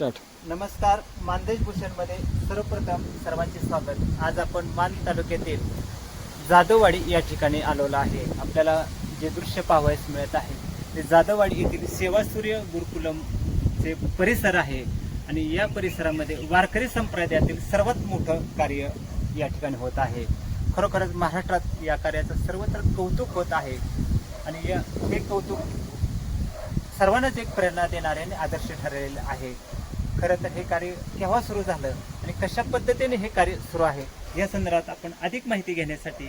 Start. नमस्कार मानदेश भूषणमध्ये सर्वप्रथम सर्वांचे स्वागत. आज आपण मान तालुक्यातील जाधववाडी या ठिकाणी आलेलो आहे. आपल्याला जे दृश्य पाहावयास मिळत आहे ते जाधववाडी येथील सेवासूर्य गुरुकुलमचे परिसर आहे आणि या परिसरामध्ये वारकरी संप्रदायातील सर्वात मोठं कार्य या ठिकाणी होत आहे. खरोखरच महाराष्ट्रात या कार्याचं सर्वत्र कौतुक होत आहे आणि या हे कौतुक सर्वांनाच एक प्रेरणा देणारे आणि आदर्श ठरलेले आहे. खरं तर हे कार्य केव्हा सुरू झालं आणि कशा पद्धतीने हे कार्य सुरू आहे या संदर्भात आपण अधिक माहिती घेण्यासाठी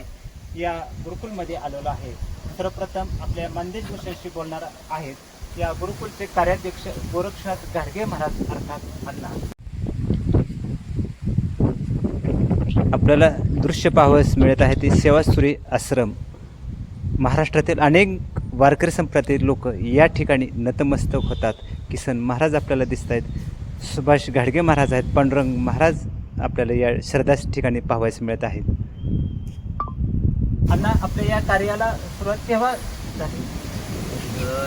या गुरुकुलमध्ये आलेलो आहे. सर्वप्रथम आपल्या मानदेश भूषणशी बोलणार आहेत. या गुरुकुलचे कार्याध्यक्ष गोरक्षनाथ गाडगे महाराज अर्थात अण्णा. आपल्याला दृश्य पाहावयास मिळत आहे ते सेवासुरी आश्रम. महाराष्ट्रातील अनेक वारकरी संप्रदायातील लोक या ठिकाणी नतमस्तक होतात. किसन महाराज आपल्याला दिसत आहेत सुभाष घाडगे महाराज आहेत. पांडुरंग महाराज आपल्याला या श्रद्धाच ठिकाणी पाहावयास मिळत आहेत. अण्णा आपल्या या कार्याला सुरुवात केव्हा झाली?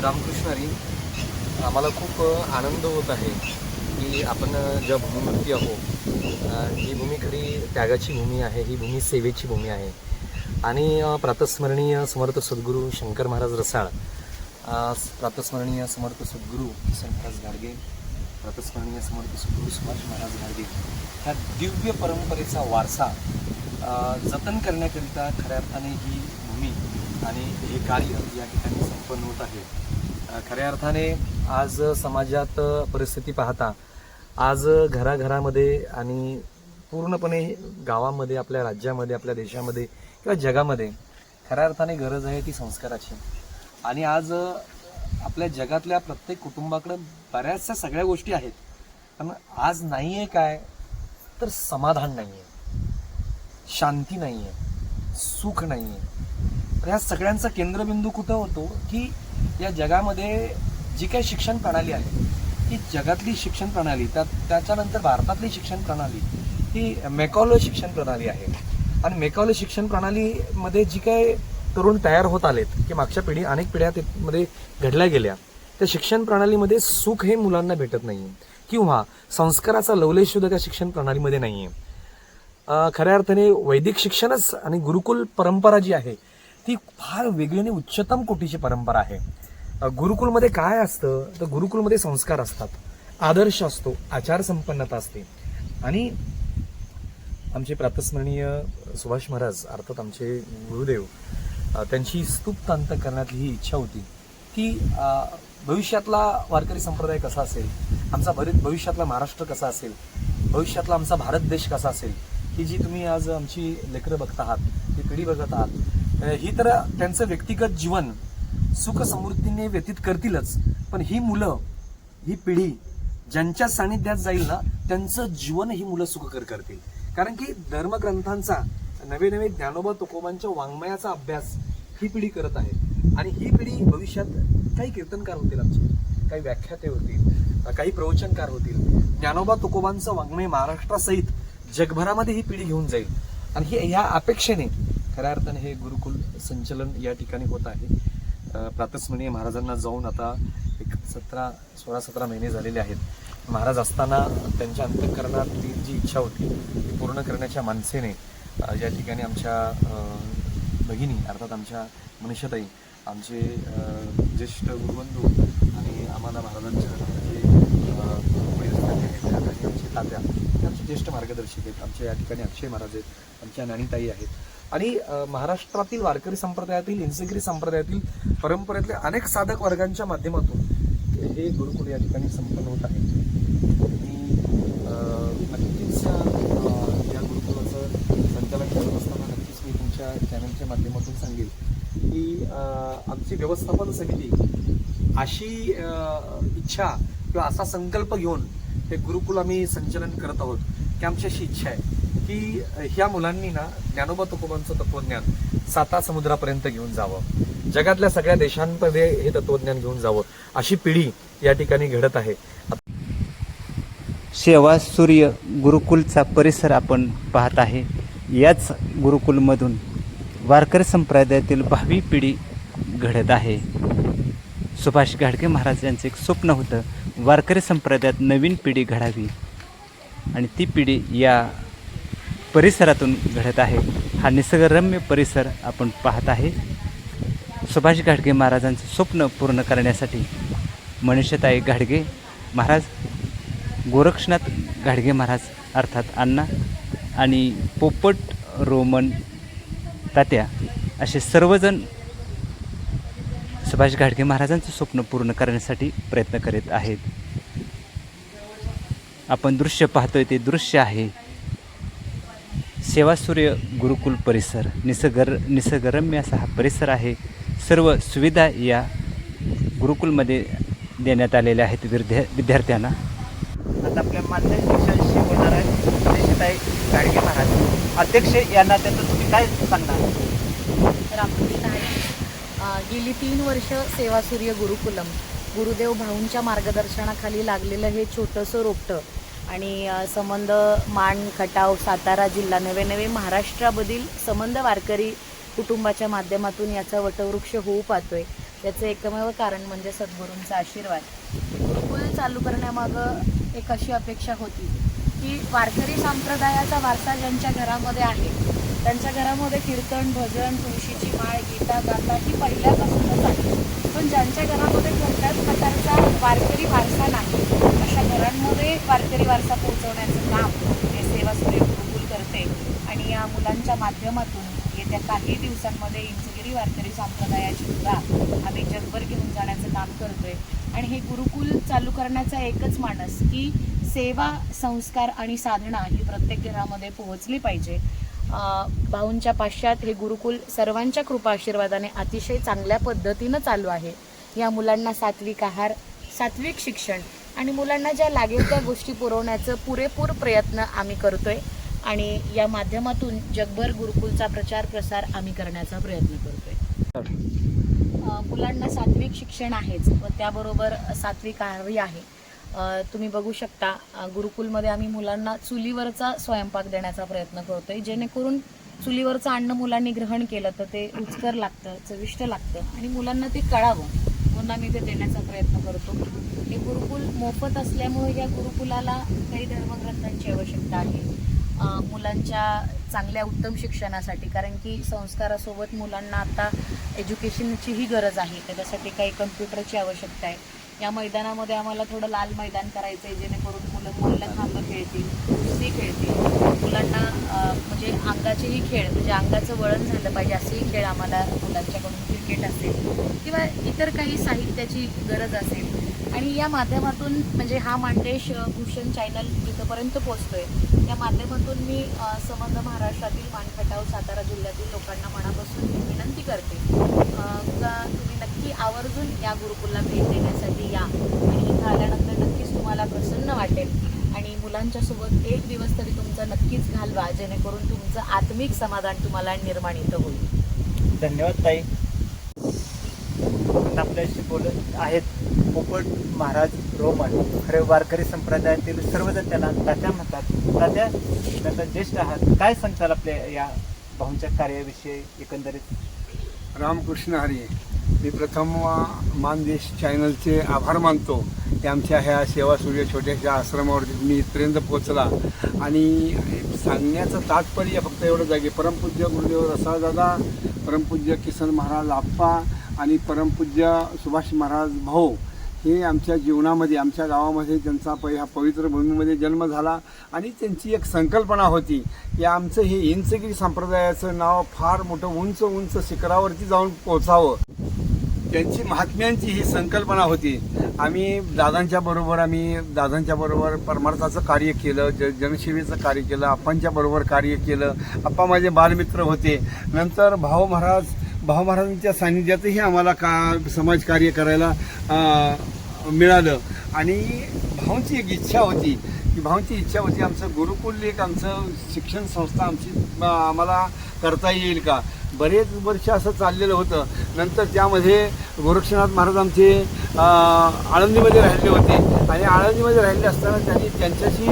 रामकृष्ण हरी आम्हाला खूप आनंद होत आहे की आपण ज्या भूमीवरती आहोत ही भूमी खरी त्यागाची भूमी आहे ही भूमी सेवेची भूमी आहे. आणि प्रातस्मरणीय समर्थ सद्गुरू शंकर महाराज रसाळ प्रातस्मरणीय समर्थ सद्गुरू महाराज गाडगे प्रातस्मरणीय समर्थ सद्गुरू सुभाष महाराज गाडगे ह्या दिव्य परंपरेचा वारसा जतन करण्याकरिता खऱ्या अर्थाने ही भूमी आणि हे कार्य या ठिकाणी संपन्न होत आहे. खऱ्या अर्थाने आज समाजात परिस्थिती पाहता आज घराघरामध्ये आणि पूर्णपणे गावामध्ये आपल्या राज्यामध्ये आपल्या देशामध्ये किंवा जगामध्ये खऱ्या अर्थाने गरज आहे ती संस्काराची. आणि आज आपल्या जगातल्या प्रत्येक कुटुंबाकडं बऱ्याचशा सगळ्या गोष्टी आहेत. पण आज नाही आहे काय तर समाधान नाही आहे शांती नाही आहे सुख नाही आहे तर ह्या सगळ्यांचा केंद्रबिंदू कुठं होतो? की या जगामध्ये जी काही शिक्षण प्रणाली आहे ही जगातली शिक्षण प्रणाली त्या त्याच्यानंतर भारतातली शिक्षण प्रणाली ही मेकॉलो शिक्षण प्रणाली आहे. आणि मेकॉलो शिक्षण प्रणालीमध्ये जी काय तरुण तयार होत आलेत की मागच्या पिढी अनेक पिढ्या त्यामध्ये घडल्या गेल्या त्या शिक्षण प्रणालीमध्ये सुख हे मुलांना भेटत नाही किंवा संस्काराचा लवलेश सुद्धा त्या शिक्षण प्रणालीमध्ये नाही आहे खऱ्या अर्थाने वैदिक शिक्षणच आणि गुरुकुल परंपरा जी आहे ती फार वेगळी आणि उच्चतम कोटीची परंपरा आहे. गुरुकुलमध्ये काय असतं तर गुरुकुलमध्ये संस्कार असतात. आदर्श असतो आचारसंपन्नता असते. आणि आमचे प्रातस्मरणीय सुभाष महाराज अर्थात आमचे गुरुदेव त्यांची स्तूप अंत करण्यातली ही इच्छा होती. की भविष्यातला वारकरी संप्रदाय कसा असेल आमचा भरित भविष्यातला महाराष्ट्र कसा असेल भविष्यातला आमचा भारत देश कसा असेल ही जी तुम्ही आज आमची लेकरं बघत आहात ही पिढी बघत आहात ही तर त्यांचं व्यक्तिगत जीवन सुख समृद्धीने व्यतीत करतीलच पण ही मुलं ही पिढी ज्यांच्या सानिध्यात जाईल ना त्यांचं जीवन ही मुलं सुखकर करतील. कारण की धर्मग्रंथांचा नवे नवे ज्ञानोबा तुकोबांच्या वाङ्मयाचा अभ्यास ही पिढी करत आहे. आणि ही पिढी भविष्यात काही कीर्तनकार होतील आमचे काही व्याख्याते होतील काही प्रवचनकार होतील. ज्ञानोबा तुकोबांचं वाङ्मय महाराष्ट्रासहित जगभरामध्ये ही पिढी घेऊन जाईल. आणि हे ह्या अपेक्षेने खऱ्या अर्थाने हे गुरुकुल संचलन या ठिकाणी होत आहे. प्रातस्मरणीय महाराजांना जाऊन आता एक सतरा सोळा सतरा महिने झालेले आहेत. महाराज असताना त्यांच्या अंतःकरणात ती जी इच्छा होती ती पूर्ण करण्याच्या माणसेने या ठिकाणी आमच्या भगिनी अर्थात आमच्या मनीषाताई आमचे ज्येष्ठ गुरुबंधू आणि आम्हाला महाराजांच्या जे आमचे तात्या हे आमचे ज्येष्ठ मार्गदर्शक आहेत. आमच्या या ठिकाणी अक्षय महाराज आहेत आमच्या नाणीताई आहेत. आणि महाराष्ट्रातील वारकरी संप्रदायातील इंसगिरी संप्रदायातील परंपरेतल्या अनेक साधक वर्गांच्या माध्यमातून हे गुरुकुल या ठिकाणी संपन्न होत आहे. आणि नक्कीच अ, या गुरुकुलाचं संचालन करत असताना नक्कीच मी तुमच्या चॅनलच्या माध्यमातून सांगेल की आमची व्यवस्थापन समिती अशी इच्छा किंवा असा संकल्प घेऊन हे गुरुकुल आम्ही संचलन करत आहोत की आमची अशी इच्छा आहे की ह्या मुलांनी ना ज्ञानोबा तुकोबांचं तत्वज्ञान साता समुद्रापर्यंत घेऊन जावं. जगातल्या सगळ्या देशांमध्ये हे तत्वज्ञान घेऊन जावं. अशी पिढी या ठिकाणी घडत आहे. सेवा सूर्य गुरुकुलचा परिसर आपण पाहत आहे. याच गुरुकुलमधून वारकरी संप्रदायातील भावी पिढी घडत आहे. सुभाष घाडके महाराज यांचं एक स्वप्न होतं वारकरी संप्रदायात नवीन पिढी घडावी. आणि ती पिढी या परिसरातून घडत आहे. हा निसर्गरम्य परिसर आपण पाहत आहे. सुभाष घाडगे महाराजांचं स्वप्न पूर्ण करण्यासाठी मनुष्यताई घाडगे महाराज गोरक्षनाथ घाडगे महाराज अर्थात अण्णा आणि पोपट रोमन तात्या असे सर्वजण सुभाष घाडगे महाराजांचं स्वप्न पूर्ण करण्यासाठी प्रयत्न करीत आहेत. आपण दृश्य पाहतोय ते दृश्य आहे सेवासूर्य गुरुकुल परिसर. निसर्गर निसर्गरम्य असा हा परिसर आहे. सर्व सुविधा या गुरुकुलमध्ये देण्यात आलेल्या आहेत विद्या विद्यार्थ्यांना. आता आपल्या मान्य शिक्षण शिकवणार आहेत निशिताई गाडगे महाराज. अध्यक्ष यांना त्याचं तुम्ही काय सांगणार? रामकृष्ण हरी. गेली तीन वर्ष सेवासूर्य गुरुकुलम. गुरुदेव भाऊंच्या मार्गदर्शनाखाली लागलेलं हे छोटंसं रोपटं आणि संबंध मान खटाव सातारा जिल्हा नवे नवे महाराष्ट्रामधील संबंध वारकरी कुटुंबाच्या माध्यमातून याचा वटवृक्ष होऊ पाहतोय. याचं एकमेव कारण म्हणजे सद्गुरूंचा आशीर्वाद. चालू करण्यामागं एक अशी अपेक्षा होती की वारकरी संप्रदायाचा वारसा ज्यांच्या घरामध्ये आहे त्यांच्या घरामध्ये कीर्तन भजन तुळशीची माळ गीता गाता ही पहिल्यापासूनच आहे. पण ज्यांच्या घरामध्ये कोणत्याच प्रकारचा वारकरी वारसा नाही अशा घरांमध्ये वारकरी वारसा पोहोचवण्याचं काम हे सेवा सूर्य गुरुकुल करते. आणि या मुलांच्या माध्यमातून येत्या काही दिवसांमध्ये वारकरी वारकरी संप्रदायाची सुद्धा आम्ही जगभर घेऊन जाण्याचं काम करतोय. आणि हे गुरुकुल चालू करण्याचा एकच मानस की सेवा संस्कार आणि साधना ही प्रत्येक घरामध्ये पोहोचली पाहिजे. भाऊंच्या पाश्चात हे गुरुकुल सर्वांच्या कृपा आशीर्वादाने अतिशय चांगल्या पद्धतीनं चालू आहे. या मुलांना सात्विक आहार सात्विक शिक्षण आणि मुलांना ज्या लागेल त्या गोष्टी पुरवण्याचं पुरेपूर प्रयत्न आम्ही करतोय. आणि या माध्यमातून जगभर गुरुकुलचा प्रचार प्रसार आम्ही करण्याचा प्रयत्न करतोय. मुलांना सात्विक शिक्षण आहेच व त्याबरोबर सात्विक आहारही आहे. तुम्ही बघू शकता गुरुकुलमध्ये आम्ही मुलांना चुलीवरचा स्वयंपाक देण्याचा प्रयत्न करतोय. जेणेकरून चुलीवरचं अन्न मुलांनी ग्रहण केलं तर ते रुचकर लागतं चविष्ट लागतं आणि मुलांना ते कळावं. म्हणून आम्ही ते देण्याचा प्रयत्न करतो. हे गुरुकुल मोफत असल्यामुळे या गुरुकुलाला काही धर्मग्रंथांची आवश्यकता आहे. मुलांच्या चांगल्या उत्तम शिक्षणासाठी कारण की संस्कारासोबत मुलांना आता एज्युकेशनचीही गरज आहे. त्याच्यासाठी काही कम्प्युटरची आवश्यकता आहे. या मैदानामध्ये आम्हाला थोडं लाल मैदान करायचं आहे जेणेकरून मुलं मल्लखांब खेळतील कुस्ती खेळतील. मुलांना म्हणजे अंगाचेही खेळ म्हणजे अंगाचं वळण झालं पाहिजे असेही खेळ आम्हाला मुलांच्याकडून क्रिकेट असेल किंवा इतर काही साहित्याची गरज असेल आणि या माध्यमातून म्हणजे हा मांडेश भूषण चॅनल इथंपर्यंत पोचतोय या माध्यमातून मी संबंध महाराष्ट्रातील मानखटाव सातारा जिल्ह्यातील लोकांना मनापासून विनंती करते. का तुम्ही नक्की आवर्जून या गुरुकुलला भेट देण्यासाठी या. आणि इथं आल्यानंतर नक्कीच तुम्हाला प्रसन्न वाटेल. आणि मुलांच्या सोबत एक दिवस तरी तुमचा नक्कीच घालवा जेणेकरून तुमचं आत्मिक समाधान तुम्हाला निर्माण इथं होईल. धन्यवाद ताई. आपल्याशी बोलत आहेत पोपट महाराज रोमन खरे वारकरी संप्रदायातील सर्वजण त्यांना तात्या म्हणतात. तात्या त्यांना ज्येष्ठ आहात काय सांगताल आपल्या या भाऊंच्या कार्याविषयी एकंदरीत? रामकृष्ण हरी मी प्रथम मानदेश चॅनलचे आभार मानतो. की आमच्या ह्या सेवा सूर्य छोट्याशा आश्रमावरती मी इथपर्यंत पोचला आणि सांगण्याचं तात्पर्य फक्त एवढंच आहे की परमपूज्य गुरुदेव रसाळदादा परमपूज्य किसन महाराज आप्पा आणि परमपूज्य सुभाष महाराज भाऊ हे आमच्या जीवनामध्ये आमच्या गावामध्ये त्यांचा प ह्या पवित्र भूमीमध्ये जन्म झाला आणि त्यांची एक संकल्पना होती की आमचं हे इंचगिरी संप्रदायाचं नाव फार मोठं उंच उंच शिखरावरती जाऊन पोचावं त्यांची महात्म्यांची ही संकल्पना होती. आम्ही दादांच्या बरोबर आम्ही दादांच्या बरोबर परमार्थाचं कार्य केलं ज जनसेवेचं कार्य केलं आप्पांच्या बरोबर कार्य केलं. आप्पा माझे बालमित्र होते. नंतर भाऊ महाराज भाऊ महाराजांच्या सान्निध्यातही आम्हाला का समाजकार्य करायला मिळालं. आणि भाऊंची एक इच्छा होती की भाऊंची इच्छा होती आमचं गुरुकुल एक आमचं शिक्षण संस्था आमची आम्हाला करता येईल का? बरेच वर्ष असं चाललेलं होतं. नंतर त्यामध्ये गोरक्षनाथ महाराज आमचे आळंदीमध्ये राहिले होते. आणि आळंदीमध्ये राहिले असताना त्यांनी त्यांच्याशी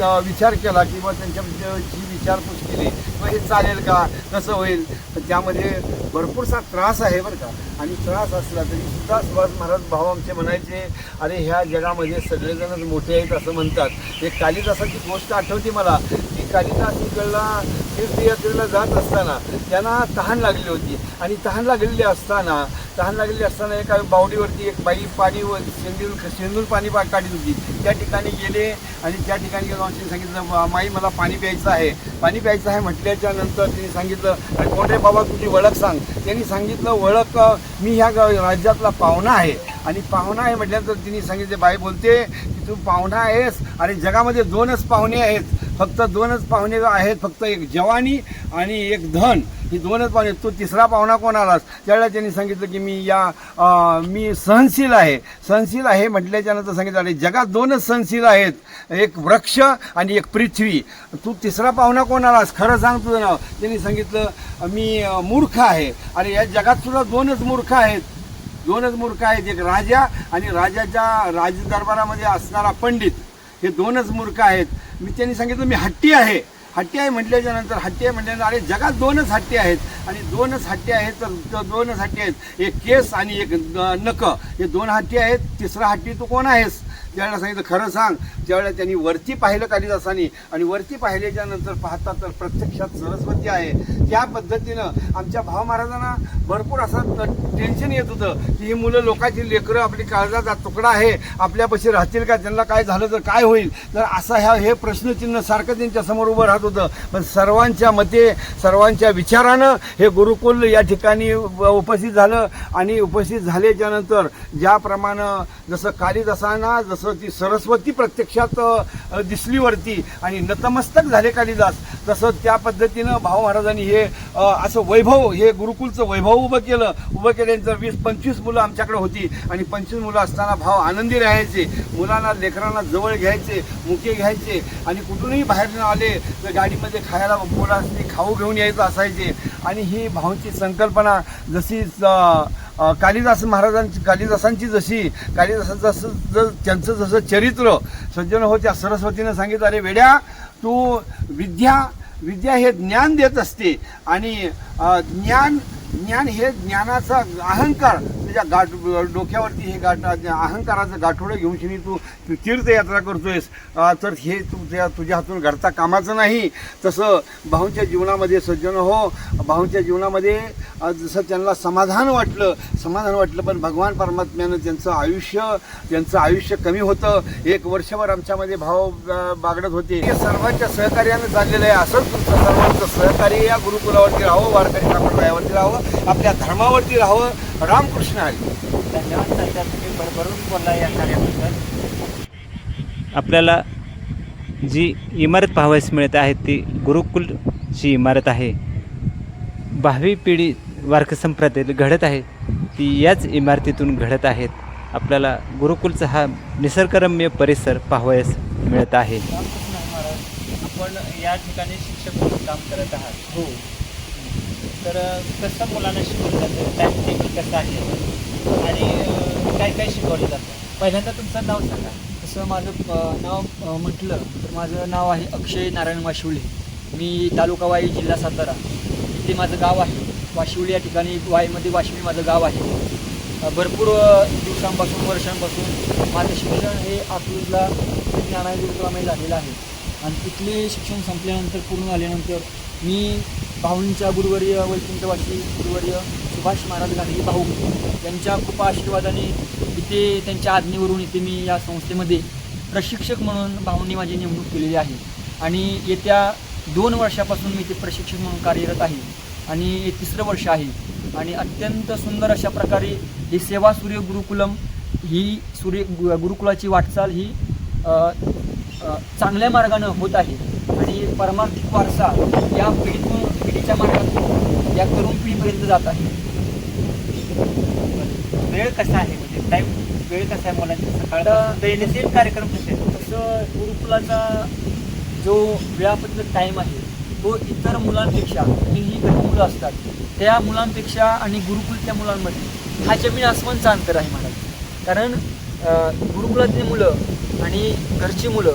विचार केला किंवा त्यांच्याबद्दलची विचारपूस केली किंवा हे चालेल का? कसं होईल? त्यामध्ये भरपूरसा त्रास आहे बरं का. आणि त्रास असला तरी सुद्धा सुभाष महाराज भाऊ आमचे म्हणायचे अरे ह्या जगामध्ये सगळेजणच मोठे आहेत असं म्हणतात. एक कालिदासाची गोष्ट आठवते मला. की कालिदास इकडला तीर्थयात्रेला जात असताना त्यांना तहान लागली होती. आणि तहान लागलेली असताना तहान लागलेली असताना एका बावडीवरती एक बाई पाणी व शेंदूर शेंदूर पाणी पा- काढत होती. त्या ठिकाणी गेले आणि त्या ठिकाणी गेलो. सांगितलं माई मला पाणी प्यायचं आहे. पाणी प्यायचं आहे म्हटल्याच्या नंतर त्यांनी सांगितलं "अरे कोण रे बाबा तुझी ओळख सांग. त्यांनी सांगितलं ओळख मी ह्या राज्यातला पाहुणा आहे. आणि पाहुणा आहे म्हटल्यानंतर तिने सांगितले बाई बोलते की तू पाहुणा आहेस. आणि जगामध्ये दोनच पाहुणे आहेत. फक्त दोनच पाहुणे आहेत फक्त एक जवानी आणि एक धन. ही दोनच पाहुणे तू तिसरा पाहुणा कोण आलास? त्यावेळेला त्यांनी सांगितलं की मी या मी सहनशील आहे. सहनशील आहे म्हटल्याच्या नंतर सांगितलं अरे जगात दोनच सहनशील आहेत. एक वृक्ष आणि एक पृथ्वी. तू तिसरा पाहुणा कोण आलास? खरं सांग तुझं नाव. त्यांनी सांगितलं मी मूर्ख आहे. अरे या जगात सुद्धा दोनच मूर्ख आहेत. दोनच मूर्ख आहेत. एक राजा आणि राजाच्या राजदरबारामध्ये असणारा पंडित. हे दोनच मूर्ख आहेत. मी त्यांनी सांगितलं मी हट्टी आहे. हट्टी आहे म्हटल्याच्या नंतर हट्टी आहे म्हटल्यानंतर अरे जगात दोनच हट्टी आहेत. आणि दोनच हट्टी आहेत तर दोनच हट्टी आहेत. एक केस आणि एक नक हे दोन हट्टी आहेत. तिसरा हट्टी तू कोण आहेस? त्यावेळेला सांगितलं खरं सांग. ज्यावेळेला त्यांनी वरती पाहिलं कालिदासानी आणि वरती पाहिल्याच्या नंतर पाहता तर प्रत्यक्षात सरस्वती आहे. त्या पद्धतीनं आमच्या भाव महाराजांना भरपूर असं टेन्शन येत होतं की ही मुलं लोकांची लेकरं आपली काळजाचा तुकडा आहे. आपल्यापाशी राहतील का? त्यांना काय झालं तर काय होईल? तर असा ह्या हे प्रश्नचिन्ह सारखं त्यांच्यासमोर उभं राहत होतं. पण सर्वांच्या मते सर्वांच्या विचारानं हे गुरुकुल या ठिकाणी उपस्थित झालं आणि उपस्थित झाल्याच्यानंतर ज्याप्रमाणे जसं कालिदासांना जसं ती सरस्वती प्रत्यक्षात दिसली वरती आणि नतमस्तक झाले कालिदास. तसं त्या पद्धतीनं भाऊ महाराजांनी हे असं वैभव हे गुरुकुलचं वैभव उभं केलं. उभं केल्यानंतर वीस पंचवीस मुलं आमच्याकडे होती आणि पंचवीस मुलं असताना भाव आनंदी राहायचे. मुलांना लेकरांना जवळ घ्यायचे मुके घ्यायचे. आणि कुठूनही बाहेर आले तर गाडीमध्ये खायला मुलांनी खाऊ घेऊन यायचं असायचे. आणि ही भाऊंची संकल्पना जशी कालिदास महाराजांची कालिदासांची जशी कालिदासांचं जसं ज- त्यांचं जसं चरित्र सज्जन होत्या सरस्वतीनं सांगितलं अरे वेड्या तू विद्या विद्या हे ज्ञान देत असते आणि ज्ञान ज्ञान हे ज्ञानाचा अहंकार तुझ्या गाठ डोक्यावरती हे गाठ अहंकाराचं गाठोडं घेऊन शिनी तू तीर्थयात्रा करतोयस. तर हे तुझ्या तुझ्या हातून घडता कामाचं नाही. तसं भाऊंच्या जीवनामध्ये सज्जन हो. भाऊंच्या जीवनामध्ये जसं त्यांना समाधान वाटलं समाधान वाटलं पण भगवान परमात्म्यानं त्यांचं आयुष्य त्यांचं आयुष्य कमी होतं. एक वर्षभर आमच्यामध्ये भाव बागडत होते. हे सर्वांच्या सहकार्यानं चाललेलं आहे. असंच तुमचं सर्वांचं सहकार्य या गुरुकुलावरती राहावं वारकरी संप्रदायावरती राहावं आपल्या धर्मावरती राहावं. रामकृष्ण हरी. धन्यवाद तात्या तुम्ही भरभरून बोलला या कार्याबद्दल. आपल्याला जी इमारत पाहावयास मिळत आहे ती गुरुकुलची इमारत आहे. भावी पिढी वारक संप्रदायात घडत आहे ती याच इमारतीतून घडत आहेत. आपल्याला गुरुकुलचा हा निसर्गरम्य परिसर पाहावयास मिळत आहे. आपण या ठिकाणी शिक्षक म्हणून काम करत आहात. हो. तर कसं मुलांना शिकवलं जातं? टाईम टेबल कसं आहे? आणि काय काय शिकवलं जातं? पहिल्यांदा तुमचं नाव सांगा. तसं माझं नाव म्हटलं तर माझं नाव आहे अक्षय नारायण वाशिवले. मी तालुका वाई जिल्हा सातारा. इथे माझं गाव आहे. वाशिवली या ठिकाणी वाईमध्ये वाशिवली माझं गाव आहे. भरपूर दिवसांपासून वर्षांपासून माझं शिक्षण हे आतूरला ज्ञानाय गुरुकुलामध्ये झालेलं आहे. आणि तिथले शिक्षण संपल्यानंतर पूर्ण झाल्यानंतर मी भाऊंच्या गुरुवर्य वैकुंठवासी गुरुवर्य सुभाष महाराज गांधी भाऊ यांच्या कृपा आशीर्वादाने इथे त्यांच्या आज्ञेवरून इथे मी या संस्थेमध्ये प्रशिक्षक म्हणून भाऊंनी माझी नेमणूक केलेली आहे. आणि येत्या दोन वर्षापासून मी इथे प्रशिक्षक म्हणून कार्यरत आहे आणि हे तिसरं वर्ष आहे. आणि अत्यंत सुंदर अशा प्रकारे ही सेवा सूर्य गुरुकुलम ही सूर्य गु- गुरुकुलाची वाटचाल ही चांगल्या मार्गानं होत आहे. आणि परमार्थिक वारसा या पिढीतून पिढीच्या मार्गातून या तरुण पिढीपर्यंत जात आहे. वेळ कसा आहे? म्हणजे टाईम वेळ कसा आहे मुलांचा? सकाळ आता- दैनंदिन कार्यक्रम कसे तसं गुरुकुलाचा जो वेळापत्रक टाईम आहे तो इतर मुलांपेक्षा जी ही घरी मुलं असतात त्या मुलांपेक्षा आणि गुरुकुलच्या मुलांमध्ये हा जमीन आसमानचा अंतर आहे महाराज कारण गुरुकुलातली मुलं आणि घरची मुलं.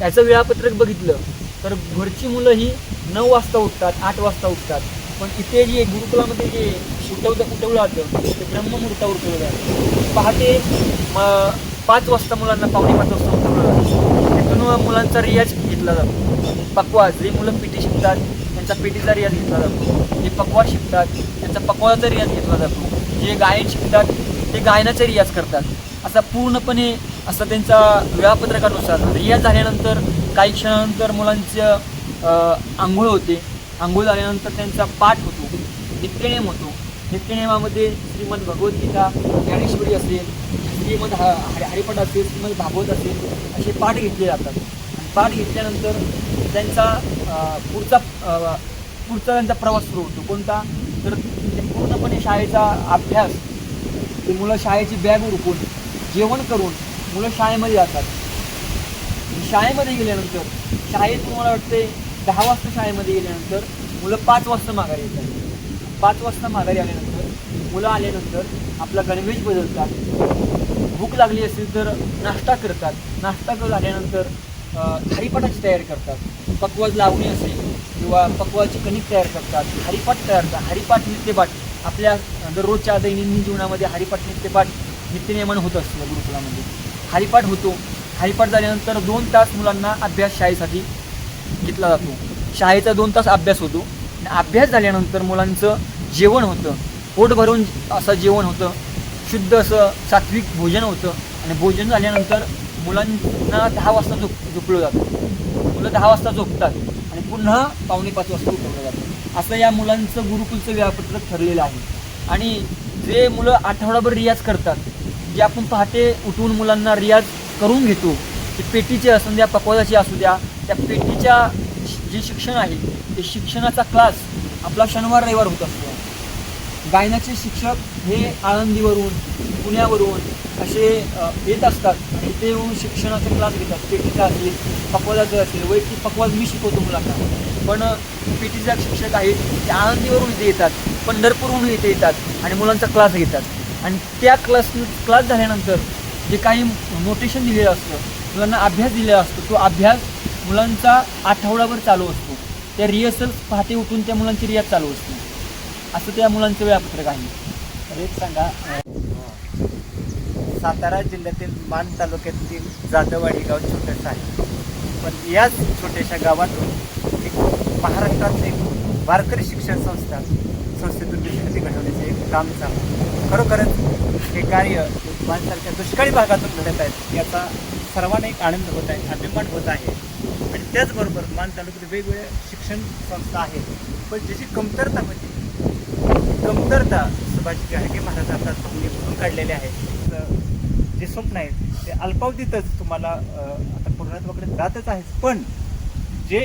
याचं वेळापत्रक बघितलं तर घरची मुलं ही नऊ वाजता उठतात आठ वाजता उठतात. पण इथे जे गुरुकुलामध्ये जे उठवलं उठवलं जातं ते ब्रह्ममुहूर्तावर उठवलं जातं. पहाटे म- पाच वाजता मुलांना पावणे पाच वाजता उठवलं जातं. तिथून मुलांचा रियाज घेतला जातो. पकवाज जे मुलं पिटी शिकतात त्यांचा पिटीचा रियाज घेतला जातो. जे पकवाज शिकतात त्यांचा पकवाजाचा रियाज घेतला जातो. जे गायन शिकतात ते गायनाचा रियाज करतात. असा पूर्णपणे असं त्यांचा वेळापत्रकानुसार. रियाज झाल्यानंतर काही क्षणानंतर मुलांचं आंघोळ होते. आंघोळ झाल्यानंतर त्यांचा पाठ होतो. नित्यनेम होतो. नित्यनेमामध्ये श्रीमद भगवद्गीता ज्ञानेश्वरी असेल श्रीमद ह हरिपट असेल श्रीमद भागवत असेल असे पाठ घेतले जातात. आणि पाठ घेतल्यानंतर त्यांचा पुढचा पुढचा त्यांचा प्रवास सुरू होतो. कोणता? तर ते पूर्णपणे शाळेचा अभ्यास ते मुलं शाळेची बॅग उरकून जेवण करून मुलं शाळेमध्ये जातात. शाळेमध्ये गेल्यानंतर शाळेत तुम्हाला वाटते दहा वाजता शाळेमध्ये गेल्यानंतर मुलं पाच वाजता माघारी येतात. पाच वाजता माघारी आल्यानंतर मुलं आल्यानंतर आपला गणवेश बदलतात. भूक लागली असेल तर नाश्ता करतात. नाश्ता कर झाल्यानंतर अं, तयार तयारी करतात. पकवाज लावणी असेल किंवा पकवाची कणिक तयार करतात. हरिपाठ तयार करतात. हरिपाठ नित्यपाठ आपल्या दररोजच्या दैनंदिन जीवनामध्ये हरिपाठ नित्यपाठ नित्यनियमन होत असतं गुरुकुलामध्ये. हरिपाठ होतो. हरिपाठ झाल्यानंतर दोन तास मुलांना अभ्यास शाळेसाठी घेतला जातो. शाळेचा दोन तास अभ्यास होतो. आणि अभ्यास झाल्यानंतर मुलांचं जेवण होतं. पोट भरून असं जेवण होतं. शुद्ध असं सात्विक भोजन होतं. आणि भोजन झाल्यानंतर मुलांना दहा वाजता झोप झोपलं जातं. मुलं दहा वाजता झोपतात. आणि पुन्हा पावणे पाच वाजता उठवलं जातं. असं या मुलांचं गुरुकुलचं वेळापत्रक ठरलेलं आहे. आणि जे मुलं आठवडाभर रियाज करतात जे आपण पहाटे उठवून मुलांना रियाज करून घेतो ते पेटीचे असू द्या पकवाजाचे असू द्या त्या पेटीच्या जे शिक्षण आहे ते शिक्षणाचा क्लास आपला शनिवार रविवार होत असतो. गायनाचे शिक्षक हे आळंदीवरून पुण्यावरून असे येत असतात आणि ते येऊन शिक्षणाचा क्लास घेतात. पेटीचा असेल पकवाजाचं असेल वैयक्तिक पकवाज मी शिकवतो मुलांना. पण पेटीचा शिक्षक आहेत ते आळंदीवरून इथे येतात पंढरपूरहून इथे येतात आणि मुलांचा क्लास घेतात. आणि त्या क्लास क्लास झाल्यानंतर जे काही नोटेशन दिलेलं असतं मुलांना अभ्यास दिलेला असतो तो अभ्यास मुलांचा आठवडाभर चालू असतो. त्या रिहर्सल पहाटे उठून त्या मुलांची रियाज चालू असते. असं त्या मुलांचं वेळापत्रक आहे. तर एक सांगा सातारा जिल्ह्यातील मान तालुक्यातील जाधववाडी गाव छोटंसं आहे. पण याच छोट्याशा गावातून एक महाराष्ट्रात एक वारकरी शिक्षण संस्था संस्थेतून विद्यार्थी घडवण्याचे एक काम चालू खरोखरच हे कार्य माणसारख्या दुष्काळी भागातून घडत आहेत याचा सर्वांना एक आनंद होत आहे अभिमान होत आहे. आणि त्याचबरोबर मान तालुक्यात वेगवेगळ्या शिक्षण संस्था आहेत. पण ज्याची कमतरता म्हणजे कमतरता सुभाषजी गाडगे महाराजांचा तुम्ही भरून काढलेले आहेत जे स्वप्न आहेत ते अल्पावधीतच तुम्हाला आता पूर्णत्वाकडे जातच आहेत. पण जे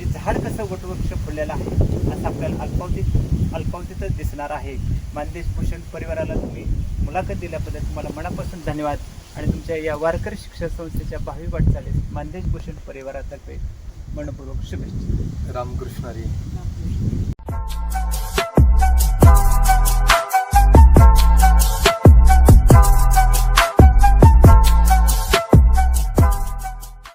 अं, अं, जे झाड कसं वटवृक्ष फुललेलं आहे असं आपल्याला अल्पावधीत अल्पावधीतच दिसणार आहे. मानदेश भूषण परिवाराला तुम्ही मुलाखत दिल्याबद्दल तुम्हाला मनापासून धन्यवाद. आणि तुमच्या या वारकरी शिक्षण संस्थेच्या भावी वाटचालीस मानदेश भूषण परिवारातर्फे मनपूर्वक शुभेच्छा. रामकृष्ण हरी.